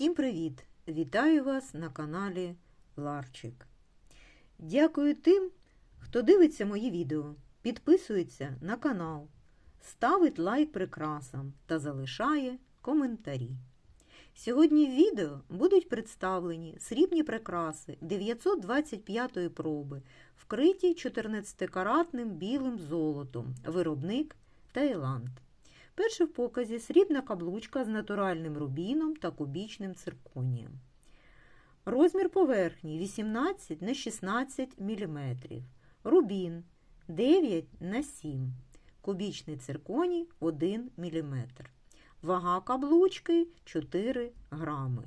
Всім привіт! Вітаю вас на каналі Ларчик. Дякую тим, хто дивиться мої відео, підписується на канал, ставить лайк прикрасам та залишає коментарі. Сьогодні в відео будуть представлені срібні прикраси 925-ї проби, вкриті 14-каратним білим золотом, виробник Таїланд. Перше в показі срібна каблучка з натуральним рубіном та кубічним цирконієм. Розмір поверхні 18 на 16 мм. Рубін 9 на 7 Кубічний цирконій 1 мм. Вага каблучки 4 грами.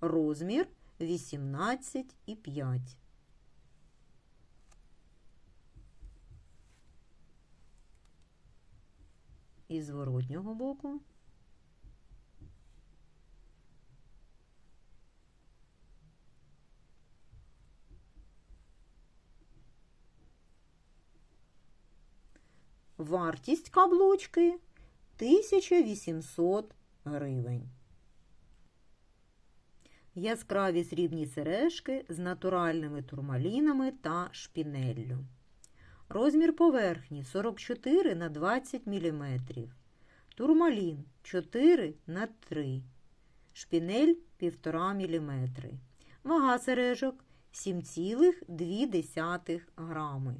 Розмір 18,5 І зворотнього боку. Вартість каблучки 1800 гривень. Яскраві срібні сережки з натуральними турмалінами та шпінеллю. Розмір поверхні 44 на 20 мм. Турмалін 4 на 3 Шпінель 1,5 мм. Вага сережок 7,2 грами.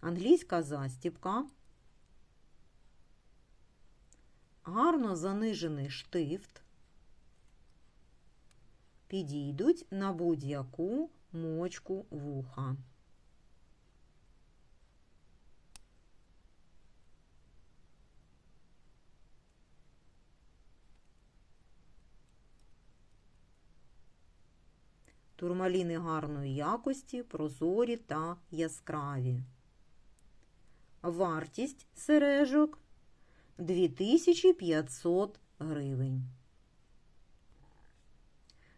Англійська застібка. Гарно занижений штифт. Підійдуть на будь-яку мочку вуха. Турмаліни гарної якості, прозорі та яскраві. Вартість сережок 2500 гривень.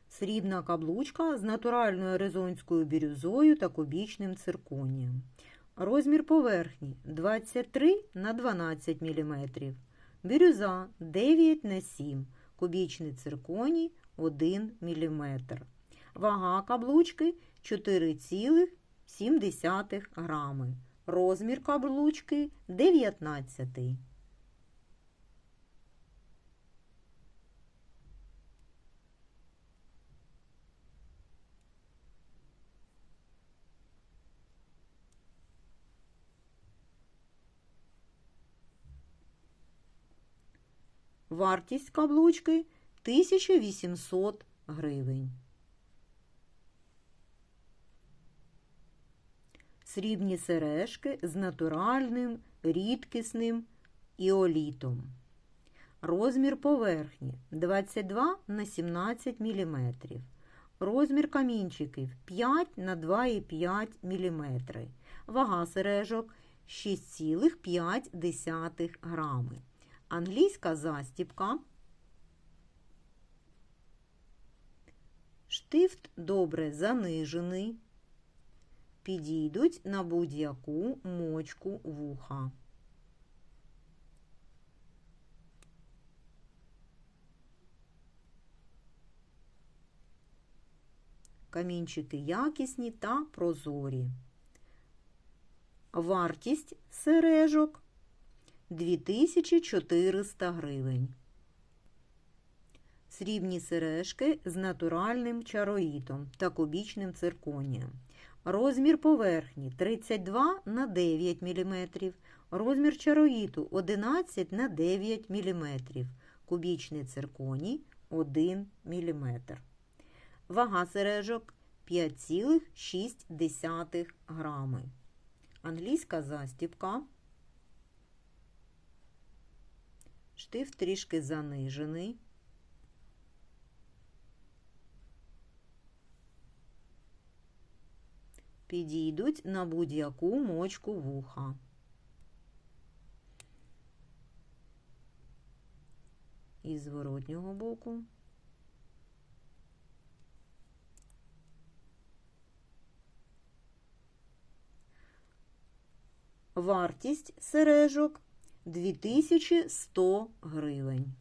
Срібна каблучка з натуральною аризонською бірюзою та кубічним цирконієм. Розмір поверхні 23 на 12 мм. Бірюза 9 на 7 Кубічний цирконій 1 мм. Вага каблучки 4,7 грами. Розмір каблучки 19. Вартість каблучки 1800 гривень. Срібні сережки з натуральним, рідкісним іолітом. Розмір поверхні 22 на 17 мм. Розмір камінчиків 5 на 2,5 мм. Вага сережок 6,5 грами. Англійська застібка. Штифт добре занижений. Підійдуть на будь-яку мочку вуха. Камінчики якісні та прозорі. Вартість сережок 2400 гривень. Срібні сережки з натуральним чароїтом та кубічним цирконієм. Розмір поверхні 32 на 9 мм. Розмір чароїту 11 на 9 мм. Кубічний цирконій 1 мм. Вага сережок 5,6 грами. Англійська застібка. Штифт трішки занижений. Підійдуть на будь-яку мочку вуха. І з зворотнього боку. Вартість сережок 2100 гривень.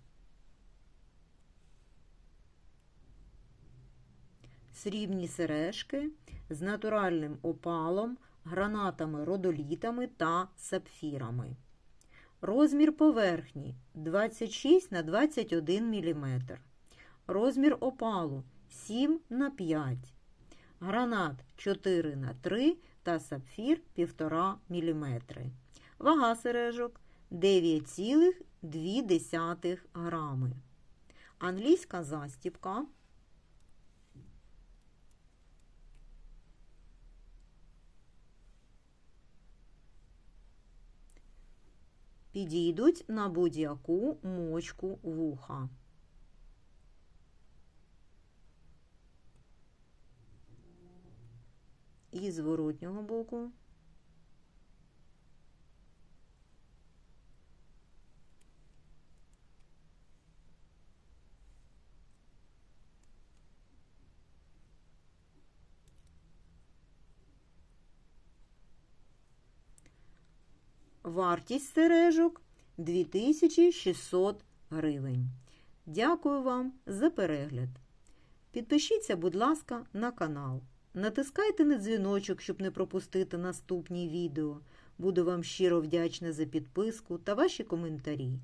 Срібні сережки з натуральним опалом, гранатами, родолітами та сапфірами. Розмір поверхні 26 на 21 мм. Розмір опалу 7 на 5 Гранат 4 на 3 та сапфір 1,5 мм. Вага сережок 9,2 грами. Англійська застібка підійдуть на будь-яку мочку вуха. І з зворотнього боку. Вартість сережок 2600 гривень. Дякую вам за перегляд. Підпишіться, будь ласка, на канал. Натискайте на дзвіночок, щоб не пропустити наступні відео. Буду вам щиро вдячна за підписку та ваші коментарі.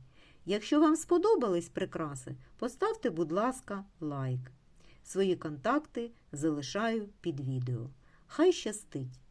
Якщо вам сподобались прикраси, поставте, будь ласка, лайк. Свої контакти залишаю під відео. Хай щастить!